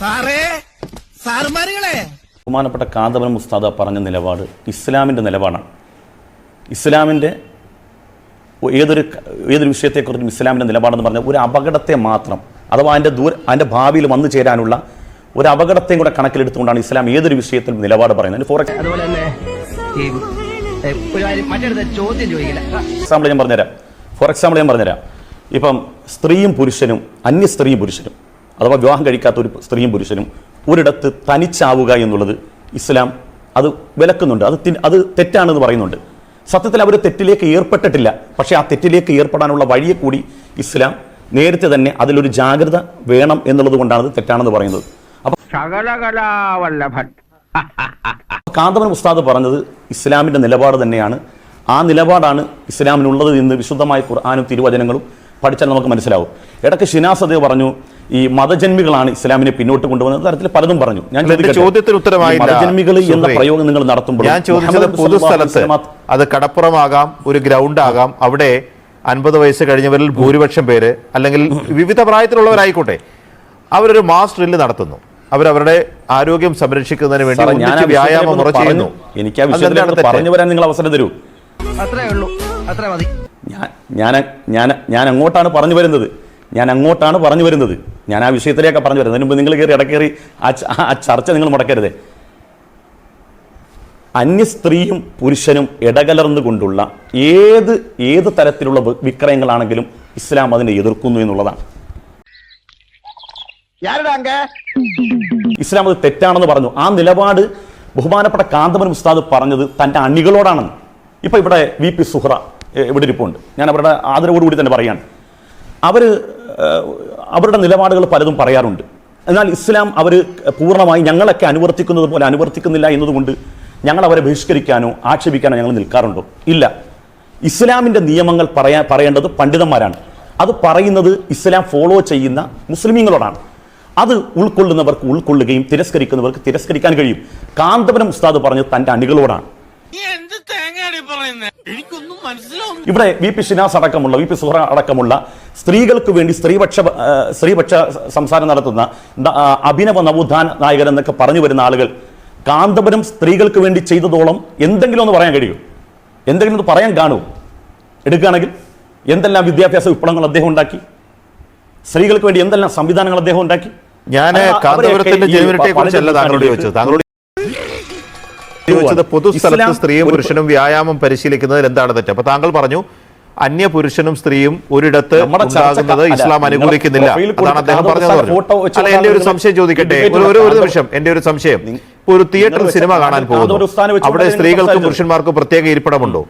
സാറേ സാറുമാരുകളെ. ബഹുമാനപ്പെട്ട കാന്തപുരം മുസ്താദ പറഞ്ഞ നിലപാട് ഇസ്ലാമിന്റെ നിലപാടാണ്. ഇസ്ലാമിന്റെ ഏതൊരു ഏതൊരു വിഷയത്തെക്കുറിച്ചും ഇസ്ലാമിന്റെ നിലപാടെന്ന് പറഞ്ഞാൽ ഒരു അപകടത്തെ മാത്രം അഥവാ അതിന്റെ ദൂര അതിന്റെ ഭാവിയിൽ വന്നു ചേരാനുള്ള ഒരു അപകടത്തെയും കൂടെ കണക്കിലെടുത്തുകൊണ്ടാണ് ഇസ്ലാം ഏതൊരു വിഷയത്തിലും നിലപാട് പറയുന്നത്. ഫോർ അതുപോലെ തന്നെ ചോദ്യം ചോദിക്കില്ല. എക്സാമ്പിൾ ഞാൻ പറഞ്ഞുതരാം. ഫോർ എക്സാമ്പിൾ ഞാൻ പറഞ്ഞുതരാം. ഇപ്പം സ്ത്രീയും പുരുഷനും അന്യ സ്ത്രീയും പുരുഷനും അഥവാ വിവാഹം കഴിക്കാത്ത ഒരു സ്ത്രീയും പുരുഷനും ഒരിടത്ത് തനിച്ചാവുക എന്നുള്ളത് ഇസ്ലാം അത് വിലക്കുന്നുണ്ട്. അത് അത് തെറ്റാണെന്ന് പറയുന്നുണ്ട്. സത്യത്തിൽ അവർ തെറ്റിലേക്ക് ഏർപ്പെട്ടിട്ടില്ല. പക്ഷേ ആ തെറ്റിലേക്ക് ഏർപ്പെടാനുള്ള വഴിയെ കൂടി ഇസ്ലാം നേരത്തെ തന്നെ അതിലൊരു ജാഗ്രത വേണം എന്നുള്ളത് കൊണ്ടാണ് അത് തെറ്റാണെന്ന് പറയുന്നത്. അപ്പം കാന്തവൻ ഉസ്താദ് പറഞ്ഞത് ഇസ്ലാമിന്റെ നിലപാട് തന്നെയാണ്. ആ നിലപാടാണ് ഇസ്ലാമിനുള്ളത് എന്ന് വിശുദ്ധമായ ഖുർആാനും തിരുവചനങ്ങളും പഠിച്ചാൽ നമുക്ക് മനസ്സിലാവും. ഇടയ്ക്ക് ഷിനാസ് അതേ പറഞ്ഞു ഈ മതജന്മികളാണ് ഇസ്ലാമിനെ പിന്നോട്ട് കൊണ്ടുവന്നത്. തരത്തിൽ പലതും പറഞ്ഞു. ഞാൻ ചോദ്യത്തിന് ഉത്തരമായി മതജന്മികൾ എന്ന പ്രയോഗം നിങ്ങൾ നടത്തുമ്പോൾ ഞാൻ ചോദിച്ചത് പൊതുസ്ഥലത്ത് അത് കടപ്പുറമാകാം ഒരു ഗ്രൗണ്ട് ആകാം അവിടെ അൻപത് വയസ്സ് കഴിഞ്ഞവരിൽ ഭൂരിപക്ഷം പേര് അല്ലെങ്കിൽ വിവിധ പ്രായത്തിലുള്ളവരായിക്കോട്ടെ അവരൊരു മാസ് ഡ്രില്ല് നടത്തുന്നു. അവരവരുടെ ആരോഗ്യം സംരക്ഷിക്കുന്നതിന് വേണ്ടി വ്യായാമം ചെയ്യുന്നു. എനിക്ക് ആ പറഞ്ഞു വരാൻ നിങ്ങൾ അവസരം തരൂ. അത്രേ ഉള്ളൂ. അത്ര മതി. ഞാൻ ഞാൻ ഞാൻ ഞാൻ അങ്ങോട്ടാണ് പറഞ്ഞു വരുന്നത്. ഞാൻ അങ്ങോട്ടാണ് പറഞ്ഞു വരുന്നത്. ഞാൻ ആ വിഷയത്തിലേക്ക് പറഞ്ഞു വരുന്നത്. അതിന് മുമ്പ് നിങ്ങൾ കയറി ഇടക്കേറി ആ ആ ചർച്ച നിങ്ങൾ മുടക്കരുത്. അന്യ സ്ത്രീയും പുരുഷനും ഇടകലർന്നു കൊണ്ടുള്ള ഏത് ഏത് തരത്തിലുള്ള വിക്രയങ്ങളാണെങ്കിലും ഇസ്ലാം അതിനെ എതിർക്കുന്നു എന്നുള്ളതാണ്. ഇസ്ലാം അത് തെറ്റാണെന്ന് പറഞ്ഞു. ആ നിലപാട് ബഹുമാനപ്പെട്ട കാന്തമൻ ഉസ്താദ് പറഞ്ഞത് തന്റെ അണികളോടാണെന്ന്. ഇപ്പൊ ഇവിടെ വി പി സുഹ്റ. ഇവിടെ ഇരിപ്പുണ്ട്. ഞാൻ അവരുടെ ആദരവോടുകൂടി തന്നെ പറയാണ്. അവർ അവരുടെ നിലപാടുകൾ പലതും പറയാറുണ്ട്. എന്നാൽ ഇസ്ലാം അവർ പൂർണമായി ഞങ്ങളൊക്കെ അനുവർത്തിക്കുന്നത് പോലെ അനുവർത്തിക്കുന്നില്ല എന്നതുകൊണ്ട് ഞങ്ങൾ അവരെ ബഹിഷ്കരിക്കാനോ ആക്ഷേപിക്കാനോ ഞങ്ങൾ നിൽക്കാറുണ്ടോ? ഇല്ല. ഇസ്ലാമിന്റെ നിയമങ്ങൾ പറയാ പറയേണ്ടത് പണ്ഡിതന്മാരാണ്. അത് പറയുന്നത് ഇസ്ലാം ഫോളോ ചെയ്യുന്ന മുസ്ലിമീങ്ങളോടാണ്. അത് ഉൾക്കൊള്ളുന്നവർക്ക് ഉൾക്കൊള്ളുകയും തിരസ്കരിക്കുന്നവർക്ക് തിരസ്കരിക്കാൻ കഴിയും. കാന്തപുരം ഉസ്താദ് പറഞ്ഞത് തന്റെ അണികളോടാണ് നീ എന്ത് തേങ്ങയാടി പറയുന്നത് എനിക്കൊന്നും ഇവിടെ വി പി ഷിനാസ് അടക്കമുള്ള വി പി സുഹറ അടക്കമുള്ള സ്ത്രീകൾക്ക് വേണ്ടി സ്ത്രീപക്ഷ സ്ത്രീപക്ഷ സംസാരം നടത്തുന്ന അഭിനവ നവോത്ഥാന നായകൻ എന്നൊക്കെ പറഞ്ഞു വരുന്ന ആളുകൾ കാന്തപുരം സ്ത്രീകൾക്ക് വേണ്ടി ചെയ്തതോളം എന്തെങ്കിലും ഒന്ന് പറയാൻ കഴിയും. എന്തെങ്കിലും ഒന്ന് പറയാൻ കാണൂ. എടുക്കുകയാണെങ്കിൽ എന്തെല്ലാം വിദ്യാഭ്യാസ വിപ്ലവങ്ങൾ അദ്ദേഹം ഉണ്ടാക്കി? സ്ത്രീകൾക്ക് വേണ്ടി എന്തെല്ലാം സംവിധാനങ്ങൾ അദ്ദേഹം ഉണ്ടാക്കി? ഞാൻ കാന്തപുരത്തിന്റെ അവരെയൊക്കെ ഈ ജനുവിനിറ്റിയെ കുറിച്ചല്ല താങ്കളോട് ചോദിച്ചത്. താങ്കളോട് ചോദിച്ചത് പൊതുസ്ഥലത്ത് സ്ഥലത്ത് സ്ത്രീയും പുരുഷനും വ്യായാമം പരിശീലിക്കുന്നതിൽ എന്താണ് തെറ്റ്? അപ്പൊ താങ്കൾ പറഞ്ഞു അന്യ പുരുഷനും സ്ത്രീയും ഒരിടത്ത് ഉണ്ടാകുന്നത് ഇസ്ലാം അനുകൂലിക്കുന്നില്ല അതാണ് അദ്ദേഹം പറഞ്ഞത് അല്ല എന്റെ ഒരു സംശയം ചോദിക്കട്ടെ? ഒരു ഒരു- നിമിഷം എന്റെ ഒരു സംശയം. ഇപ്പൊ ഒരു തിയേറ്ററിൽ സിനിമ കാണാൻ പോകുന്നു. അവിടെ സ്ത്രീകൾക്കും പുരുഷന്മാർക്കും പ്രത്യേക ഇരിപ്പിടമുണ്ടോ?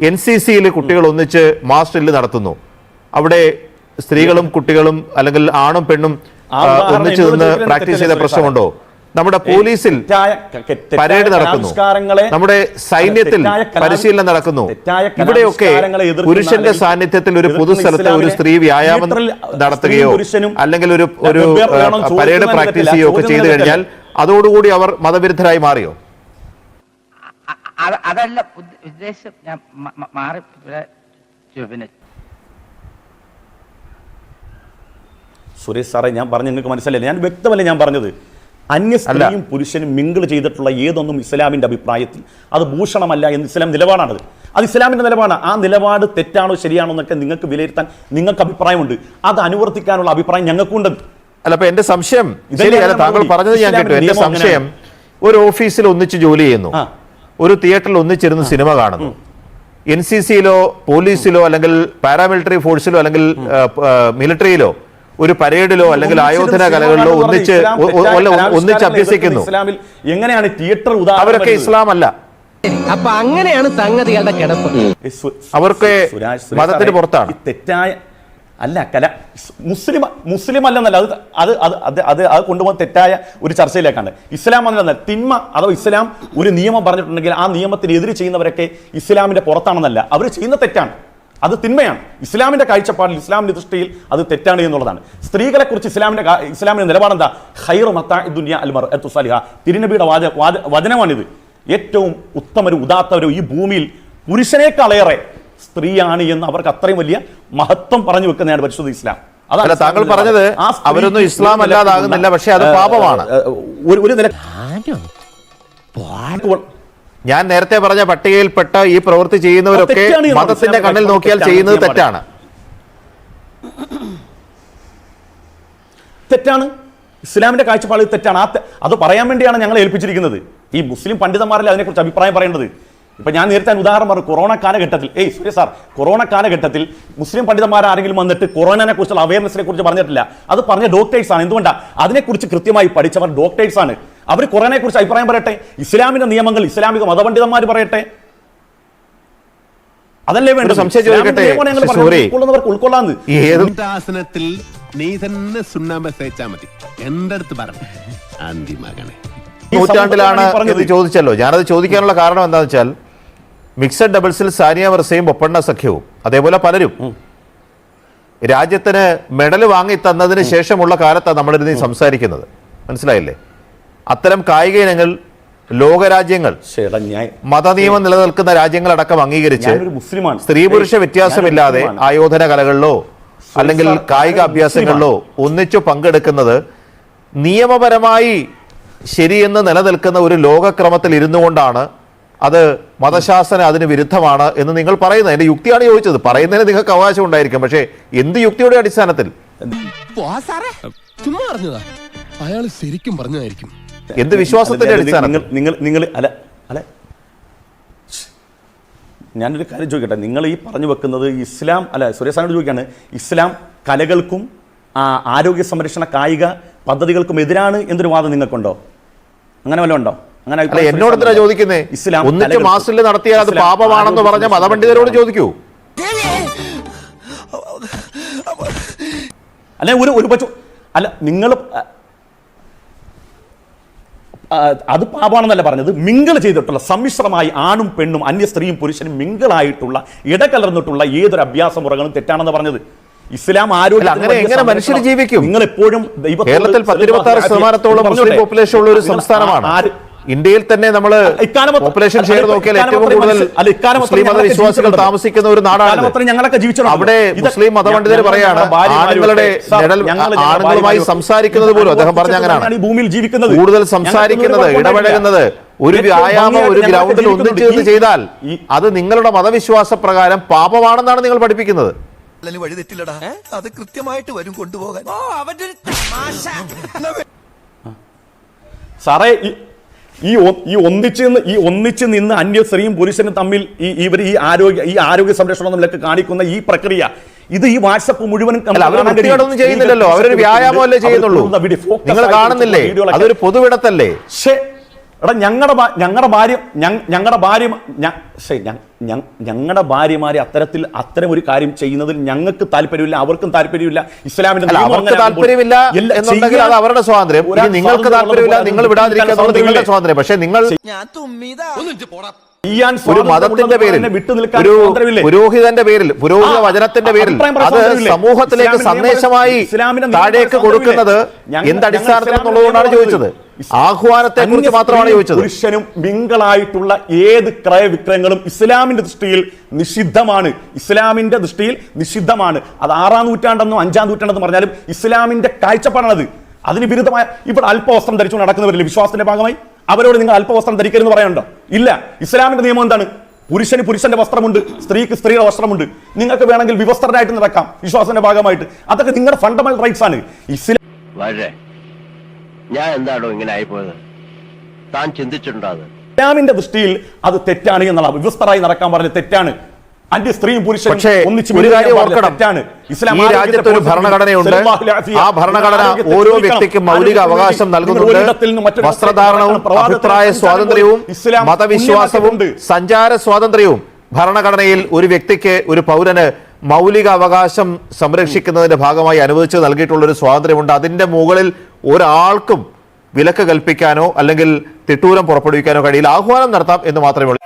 എൻ സി സിയിൽ കുട്ടികൾ ഒന്നിച്ച് മാസ് ഡ്രില്ല് നടത്തുന്നു. അവിടെ സ്ത്രീകളും കുട്ടികളും അല്ലെങ്കിൽ ആണും പെണ്ണും ഒന്നിച്ച് നിന്ന് പ്രാക്ടീസ് ചെയ്ത പ്രശ്നമുണ്ടോ? നമ്മുടെ പോലീസിൽ പരേഡ് നടക്കുന്നു. നമ്മുടെ സൈന്യത്തിൽ പരിശീലനം നടക്കുന്നു. ഇവിടെയൊക്കെ പുരുഷന്റെ സാന്നിധ്യത്തിൽ ഒരു പൊതുസ്ഥലത്ത് ഒരു സ്ത്രീ വ്യായാമം നടത്തുകയോ അല്ലെങ്കിൽ ഒരു ഒരു പരേഡ് പ്രാക്ടീസ് ചെയ്യുകയോ ഒക്കെ ചെയ്തു കഴിഞ്ഞാൽ അതോടുകൂടി അവർ മതവിരുദ്ധരായി മാറിയോ? അതല്ല ഉദ്ദ- ഉദ്ദേശം ഞാൻ മാറി പിന്നെ സുരേഷ് സാറേ ഞാൻ പറഞ്ഞു നിങ്ങൾക്ക് മനസ്സിലായില്ല? ഞാൻ വ്യക്തമല്ല ഞാൻ പറഞ്ഞത്? അന്യ സ്ത്രീയും പുരുഷനും മിങ്കിൾ ചെയ്തിട്ടുള്ള ഏതൊന്നും ഇസ്ലാമിന്റെ അഭിപ്രായത്തിൽ അത് ഭൂഷണമല്ല എന്ന് ഇസ്ലാം നിലപാടാണത്. അത് ഇസ്ലാമിന്റെ നിലപാടാണ്. ആ നിലപാട് തെറ്റാണോ ശരിയാണോ എന്നൊക്കെ നിങ്ങൾക്ക് വിലയിരുത്താൻ നിങ്ങൾക്ക് അഭിപ്രായമുണ്ട്. അത് അനുവർത്തിക്കാനുള്ള അഭിപ്രായം ഞങ്ങൾക്കുണ്ട്. അല്ല അപ്പൊ എന്റെ സംശയം ശരിയല്ല താങ്കൾ. പറഞ്ഞത് ഞാൻ കേട്ടു. എന്റെ സംശയം ഒരു ഓഫീസിൽ ഒന്നിച്ച് ജോലി ചെയ്യുന്നു. ഒരു തിയേറ്ററിൽ ഒന്നിച്ചിരുന്ന് സിനിമ കാണുന്നു. എൻ സി സിയിലോ പോലീസിലോ അല്ലെങ്കിൽ പാരാമിലിറ്ററി ഫോഴ്സിലോ അല്ലെങ്കിൽ മിലിറ്ററിയിലോ ഒരു പരേഡിലോ അല്ലെങ്കിൽ ആയോധന കലകളിലോ ഒന്നിച്ച് ഒന്നിച്ച് അഭ്യസിക്കുന്നു. ഇസ്ലാമിൽ എങ്ങനെയാണ് തിയേറ്റർ അവരൊക്കെ ഇസ്ലാം അല്ല അപ്പൊ അങ്ങനെയാണ് സംഗതികളുടെ കിടപ്പ്. അവർക്ക് മതത്തിന് പുറത്താണ്. തെറ്റായ അല്ല കല മുസ്ലിം മുസ്ലിം അല്ലെന്നല്ല അത് അത് അത് അത് അത് അത് കൊണ്ടുപോകാൻ തെറ്റായ ഒരു ചർച്ചയിലേക്കാണ്. ഇസ്ലാം എന്നല്ല തിന്മ അഥവാ ഇസ്ലാം ഒരു നിയമം പറഞ്ഞിട്ടുണ്ടെങ്കിൽ ആ നിയമത്തിനെതിരെ ചെയ്യുന്നവരൊക്കെ ഇസ്ലാമിന്റെ പുറത്താണെന്നല്ല. അവർ ചെയ്യുന്ന തെറ്റാണ്. അത് തിന്മയാണ്. ഇസ്ലാമിന്റെ കാഴ്ചപ്പാടിൽ ഇസ്ലാമിന്റെ ദൃഷ്ടിയിൽ അത് തെറ്റാണ് എന്നുള്ളതാണ്. സ്ത്രീകളെ കുറിച്ച് ഇസ്ലാമിന്റെ ഇസ്ലാമിന്റെ നിലപാടെന്താ? ഹൈർ മത്താ ദുനിയ അൽമർ എത്തുസാലിഹ തിരുനബിയുടെ വാച വാച- വചനമാണിത്. ഏറ്റവും ഉത്തമരും ഉദാത്തവരും ഈ ഭൂമിയിൽ പുരുഷനേക്കാളേറെ സ്ത്രീയാണ് എന്ന് അവർക്ക് അത്രയും വലിയ മഹത്വം പറഞ്ഞു വെക്കുന്നതാണ് പരിശുദ്ധ ഇസ്ലാം. അതല്ല താങ്കൾ പറഞ്ഞത്. അവരൊന്നും ഇസ്ലാം അല്ലാതാകുന്നില്ല പക്ഷെ അത് പാപമാണ്. ഒരു നില ഞാൻ നേരത്തെ പറഞ്ഞ പട്ടികയിൽപ്പെട്ട ഈ പ്രവൃത്തി ചെയ്യുന്നവരൊക്കെ മതത്തിന്റെ കണ്ണിൽ നോക്കിയാൽ ചെയ്യുന്നത് തെറ്റാണ്. തെറ്റാണ്. ഇസ്ലാമിന്റെ കാഴ്ചപ്പാട് തെറ്റാണ്. ആ അത് പറയാൻ വേണ്ടിയാണ് ഞങ്ങളെ ഏൽപ്പിച്ചിരിക്കുന്നത്. ഈ മുസ്ലിം പണ്ഡിതന്മാരിൽ അതിനെക്കുറിച്ച് അഭിപ്രായം പറയേണ്ടത്? ഇപ്പൊ ഞാൻ നേരത്തെ ഉദാഹരണം പറഞ്ഞു. കൊറോണ കാലഘട്ടത്തിൽ ഏയ് സൂര്യ സാർ കൊറോണ കാലഘട്ടത്തിൽ മുസ്ലിം പണ്ഡിതന്മാർ ആരെങ്കിലും വന്നിട്ട് കൊറോണനെ കുറിച്ചുള്ള അവയർനെസിനെ കുറിച്ച് പറഞ്ഞിട്ടില്ല. അത് പറഞ്ഞ ഡോക്ടേഴ്സ് ആണ്. എന്തുകൊണ്ടാണ് അതിനെക്കുറിച്ച് കൃത്യമായി പഠിച്ചവർ ഡോക്ടേഴ്സ് ആണ്. അവർ ഖുറാനെ കുറിച്ച് അഭിപ്രായം പറയട്ടെ? ഇസ്ലാമിന്റെ നിയമങ്ങൾ ഇസ്ലാമിക മതപണ്ഡിതന്മാർ പറയട്ടെ? അതല്ലേ വേണ്ട വേണ്ടത് സംശയം ഇസ്ലാമിക ചോദിക്കട്ടെ, നിയമമാണ് ഞങ്ങൾ ശ്രീ പറയുന്നത്. സൂരി. ഉൾക്കൊള്ളുന്നവർക്ക് ഉൾക്കൊള്ളാന്ന്. ഈ ഏത് ആസനത്തിൽ നീ തന്നെ സുണ്ണാമ്പ് തേച്ചാ മതി. എന്റെ അടുത്ത് പറഞ്ഞു നൂറ്റാണ്ടിലാണ്. ഇത് ചോദിച്ചല്ലോ. ഞാനത് ചോദിക്കാനുള്ള കാരണം എന്താണെന്ന് വെച്ചാൽ മിക്സഡ് ഡബിൾസിൽ സാനിയ വർസയും ഒപ്പണ്ണ സഖ്യവും അതേപോലെ പലരും. രാജ്യത്തിന് മെഡൽ വാങ്ങി തന്നതിന് ശേഷമുള്ള കാലത്താണ് നമ്മളിരുന്ന് സംസാരിക്കുന്നത്. മനസ്സിലായില്ലേ? അത്തരം കായിക ഇനങ്ങൾ ലോകരാജ്യങ്ങൾ മതനിയമം നിലനിൽക്കുന്ന രാജ്യങ്ങളടക്കം അംഗീകരിച്ച് സ്ത്രീ പുരുഷ വ്യത്യാസമില്ലാതെ ആയോധന കലകളിലോ അല്ലെങ്കിൽ കായിക അഭ്യാസങ്ങളിലോ ഒന്നിച്ചു പങ്കെടുക്കുന്നത് നിയമപരമായി ശരിയെന്ന് നിലനിൽക്കുന്ന ഒരു ലോകക്രമത്തിൽ ഇരുന്നു കൊണ്ടാണ് അത് മതശാസന അതിന് വിരുദ്ധമാണ് എന്ന് നിങ്ങൾ പറയുന്നത്. എന്റെ യുക്തിയാണ് ചോദിച്ചത്. പറയുന്നതിന് നിങ്ങൾക്ക് അവകാശം ഉണ്ടായിരിക്കും. പക്ഷേ എന്ത് യുക്തിയുടെ അടിസ്ഥാനത്തിൽ? അയാൾ ശരിക്കും പറഞ്ഞതായിരിക്കും. എന്ത് വിശ്വാസത്തിന്റെ അടിസ്ഥാനം നിങ്ങൾ നിങ്ങൾ അല അല്ല അല്ല. ഞാനൊരു കാര്യം ചോദിക്കട്ടെ? നിങ്ങൾ ഈ പറഞ്ഞു വെക്കുന്നത് ഇസ്ലാം അല്ല സുരേഷാനോട് ചോദിക്കുകയാണ് ഇസ്ലാം കലകൾക്കും ആരോഗ്യ സംരക്ഷണ കായിക പദ്ധതികൾക്കും എതിരാണ് എന്നൊരു വാദം നിങ്ങൾക്കുണ്ടോ? അങ്ങനെ വല്ലതും ഉണ്ടോ? അങ്ങനെ അല്ല എന്നോട് എന്തിനാ ചോദിക്കുന്നേ? ഇസ്ലാം ഒന്നിച്ച് മാസിൽ നടത്തിയാൽ അത് പാപമാണെന്ന് പറഞ്ഞ മതപണ്ഡിതരോട് ചോദിക്കൂ. അല്ലെ ഒരു ഒരു പറ്റു അല്ല നിങ്ങൾ അത് പാപമാണെന്നല്ല പറഞ്ഞത് മിങ്കിൾ ചെയ്തിട്ടുള്ള സമ്മിശ്രമായി ആണും പെണ്ണും അന്യ സ്ത്രീയും പുരുഷനും മിങ്കിളായിട്ടുള്ള ഇടകലർന്നിട്ടുള്ള ഏതൊരു അഭ്യാസ മുറകളും തെറ്റാണെന്ന് പറഞ്ഞത് ഇസ്ലാം ആരോഗ്യ അങ്ങനെ എങ്ങനെ മനുഷ്യർ ജീവിക്കും? നിങ്ങൾ എപ്പോഴും കേരളത്തിൽ പത്തിരുപത്തി ആറ് ശതമാനത്തോളം മുസ്ലിം. പോപ്പുലേഷൻ ഉള്ള ഒരു സംസ്ഥാനമാണ് ആര്- ഇന്ത്യയിൽ തന്നെ നമ്മൾ പോപ്പുലേഷൻ ഷെയർ നോക്കിയാൽ ഏറ്റവും കൂടുതൽ മുസ്ലിം മതവിശ്വാസികൾ താമസിക്കുന്ന ഒരു നാടാണ്. ഞങ്ങളൊക്കെ. അവിടെ മുസ്ലിം മതപണ്ഡിതർ പറയാണ് ആണുങ്ങളുടെ ആണുങ്ങളുമായി സംസാരിക്കുന്നത് പോലും അദ്ദേഹം പറഞ്ഞ അങ്ങനെയാണ്. ഈ ഭൂമിയിൽ ജീവിക്കുന്നത്. കൂടുതൽ സംസാരിക്കുന്നത് ഒരു ഇടപഴകുന്നത് ഒരു വ്യായാമം ഒരു ഗ്രൗണ്ടിൽ ഒന്നും ഒന്നിച്ചിരുന്ന് ചെയ്താൽ അത് നിങ്ങളുടെ മതവിശ്വാസ പ്രകാരം പാപമാണെന്നാണ് നിങ്ങൾ പഠിപ്പിക്കുന്നത്. അല്ലന് വഴി തെറ്റില്ലടാ. അത് കൃത്യമായിട്ട് വരും കൊണ്ടുപോകാൻ. സാറേ ഈ- ഈ ഒന്നിച്ച് നിന്ന് ഈ ഒന്നിച്ച് നിന്ന് അന്യ സ്ത്രീയും പുരുഷനും തമ്മിൽ ഈ ഇവർ ഈ ആരോഗ്യ ഈ ആരോഗ്യ സംരക്ഷണം തമ്മിലൊക്കെ കാണിക്കുന്ന ഈ പ്രക്രിയ ഇത് ഈ വാട്സപ്പ് വൃത്തികേടൊന്നും ചെയ്യുന്നില്ലല്ലോ. അവരൊരു വ്യായാമമല്ലേ ചെയ്യുന്നുള്ളൂ. നിങ്ങൾ കാണുന്നില്ലേ? അതൊരു പൊതുവിടത്തല്ലേ? എടാ ഞങ്ങളുടെ ഞങ്ങളുടെ ഭാര്യ ഞങ്ങളുടെ ഭാര്യ ഞങ്ങളുടെ ഭാര്യമാരെ അത്തരത്തിൽ അത്തരം ഒരു കാര്യം ചെയ്യുന്നതിൽ ഞങ്ങൾക്ക് താല്പര്യമില്ല അവർക്കും താല്പര്യമില്ല ഇസ്ലാമിന്റെ അവർക്ക് താല്പര്യമില്ല എന്നുണ്ടെങ്കിൽ അത് അവരുടെ സ്വാതന്ത്ര്യം നിങ്ങൾക്ക് താല്പര്യമില്ല നിങ്ങൾ വിടാതിരിക്കുക നിങ്ങളുടെ സ്വാതന്ത്ര്യം പക്ഷേ നിങ്ങൾ ഒരു മതത്തിന്റെ പേരിൽ വിട്ടു നിൽക്കാൻ ഒരു? പുരോഹിതന്റെ പേരിൽ പുരോഹിത വചനത്തിന്റെ പേരിൽ അത് സമൂഹത്തിലേക്ക് സന്ദേശമായി താഴേക്ക് കൊടുക്കുന്നത് സ്വാതന്ത്ര്യമില്ലേ? എന്ത് ഞങ്ങൾ അടിസ്ഥാനത്തിൽ എന്നുള്ളതുകൊണ്ടാണ് ചോദിച്ചത്. ആഹ്വാനത്തെ കുറിച്ച് മാത്രമാണ് ചോദിച്ചത്. പുരുഷനും മിങ്കളായിട്ടുള്ള ഏത് ക്രയവിക്രയങ്ങളും ഇസ്ലാമിന്റെ ദൃഷ്ടിയിൽ നിഷിദ്ധമാണ്. ഇസ്ലാമിന്റെ ദൃഷ്ടിയിൽ നിഷിദ്ധമാണ്. അത് ആറാം നൂറ്റാണ്ടെന്നും അഞ്ചാം നൂറ്റാണ്ടെന്ന് പറഞ്ഞാലും ഇസ്ലാമിന്റെ കാഴ്ചപ്പാടാണത്. അതിന് വിരുദ്ധമായ ഇപ്പോൾ അല്പവസ്ത്രം ധരിച്ചു നടക്കുന്നവരില്ലേ? വിശ്വാസത്തിന്റെ ഭാഗമായി? അവരോട് നിങ്ങൾ അല്പവസ്ത്രം ധരിക്കരുതെന്ന് പറയാനുണ്ടോ? ഇല്ല. ഇസ്ലാമിന്റെ നിയമം എന്താണ്? പുരുഷന് പുരുഷന്റെ വസ്ത്രമുണ്ട് സ്ത്രീക്ക് സ്ത്രീയുടെ വസ്ത്രമുണ്ട്. നിങ്ങൾക്ക് വേണമെങ്കിൽ വിവസ്ത്രനായിട്ട് നടക്കാം. വിശ്വാസത്തിന്റെ ഭാഗമായിട്ട്. അതൊക്കെ നിങ്ങളുടെ ഫണ്ടമെന്റൽ റൈറ്റ്സ് ആണ്. ഇസ്ലാം ഞാൻ എന്താണോ ഇങ്ങനെ ആയിപ്പോയത്? താൻ ചിന്തിച്ചിട്ടുണ്ടോ അത്? ഇസ്ലാമിന്റെ ദൃഷ്ടിയിൽ അത് തെറ്റാണ് എന്നുള്ള വിവസ്തരായി നടക്കാൻ പറഞ്ഞത് തെറ്റാണ്. അന്റെ സ്ത്രീയും പുരുഷനും പക്ഷേ ഒന്നിച്ച് ഒരു കാര്യം ഓർക്കണം. തെറ്റാണ്. ഇസ്ലാം ഈ രാജ്യത്ത് ഒരു ഭരണഘടനയുണ്ട്. ആ ഭരണഘടന ഓരോ വ്യക്തിക്കും മൗലിക അവകാശം നൽകുന്നുണ്ട്. വസ്ത്രധാരണവും. അഭിപ്രായ സ്വാതന്ത്ര്യവും മതവിശ്വാസവും. സഞ്ചാര സ്വാതന്ത്ര്യവും ഭരണഘടനയിൽ ഒരു വ്യക്തിക്ക് ഒരു പൗരന് മൗലിക അവകാശം സംരക്ഷിക്കുന്നതിന്റെ ഭാഗമായി അനുവദിച്ചു നൽകിയിട്ടുള്ള ഒരു സ്വാതന്ത്ര്യമുണ്ട്. അതിന്റെ മുകളിൽ ഒരാൾക്കും വിലക്ക് കൽപ്പിക്കാനോ അല്ലെങ്കിൽ തിട്ടൂരം പുറപ്പെടുവിക്കാനോ കഴിയില്ല. ആഹ്വാനം നടത്താം എന്ന് മാത്രമേ ഉള്ളൂ.